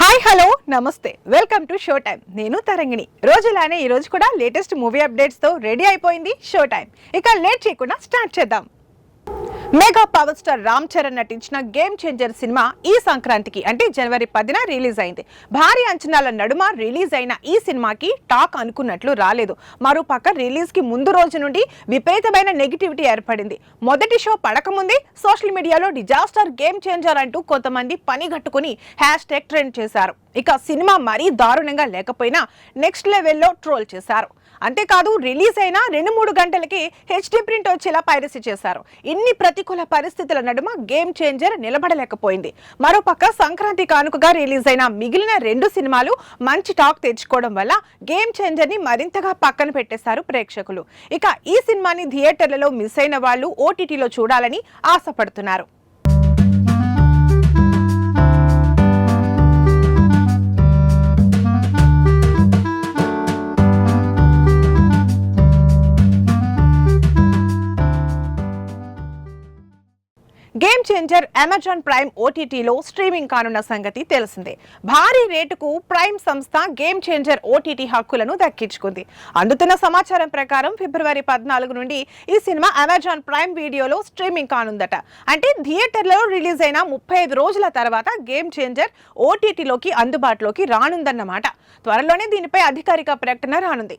Hi hello నమస్తే. Welcome to show time నేను తరంగిణి. రోజులానే ఈరోజు కూడా లేటెస్ట్ మూవీ అప్డేట్స్తో రెడీ అయిపోయింది షో టైం ఇక లేట్ చేయకుండా స్టార్ట్ చేద్దాం. Mega power star Ram Charan నటించిన గేమ్ చేంజర్ సినిమా ఈ సంక్రాంతికి అంటే జనవరి పదిన రిలీజ్ అయింది. భారీ అంచనాల నడుమ రిలీజ్ అయిన ఈ సినిమాకి టాక్ అనుకున్నట్లు రాలేదు. మరోపక్క రిలీజ్కి ముందు రోజు నుండి విపరీతమైన నెగిటివిటీ ఏర్పడింది. మొదటి షో పడకముందే సోషల్ మీడియాలో డిజాస్టర్ గేమ్ చేంజర్ అంటూ కొంతమంది పని గట్టుకుని హ్యాష్ ట్యాగ్ ట్రెండ్ చేశారు. ఇక సినిమా మరీ దారుణంగా లేకపోయినా నెక్స్ట్ లెవెల్లో ట్రోల్ చేశారు. అంతేకాదు రిలీజ్ అయిన రెండు మూడు గంటలకి హెచ్డి ప్రింట్ వచ్చేలా పైరసీ చేశారు. ఇన్ని ప్రతికూల పరిస్థితుల నడుమ గేమ్ చేంజర్ నిలబడలేకపోయింది. మరోపక్క సంక్రాంతి కానుకగా రిలీజ్ అయిన మిగిలిన రెండు సినిమాలు మంచి టాక్ తెచ్చుకోవడం వల్ల గేమ్ చేంజర్ని మరింతగా పక్కన పెట్టేశారు ప్రేక్షకులు. ఇక ఈ సినిమాని థియేటర్లలో మిస్ అయిన వాళ్ళు ఓటీటీలో చూడాలని ఆశపడుతున్నారు. గేమ్ చేంజర్ అమెజాన్ ప్రైమ్ ఓటీటీలో స్ట్రీమింగ్ కానున్న సంగతి తెలిసిందే. భారీ రేటుకు ప్రైమ్ సంస్థ గేమ్ చేంజర్ ఓటీటీ హక్కులను దక్కించుకుంది. అందుతున్న సమాచారం ప్రకారం ఫిబ్రవరి పద్నాలుగు నుండి ఈ సినిమా అమెజాన్ ప్రైమ్ వీడియోలో స్ట్రీమింగ్ కానుందట. అంటే థియేటర్లో రిలీజ్ అయిన ముప్పై ఐదు రోజుల తర్వాత గేమ్ చేంజర్ ఓటీటీలోకి అందుబాటులోకి రానుందన్నమాట. త్వరలోనే దీనిపై అధికారిక ప్రకటన రానుంది.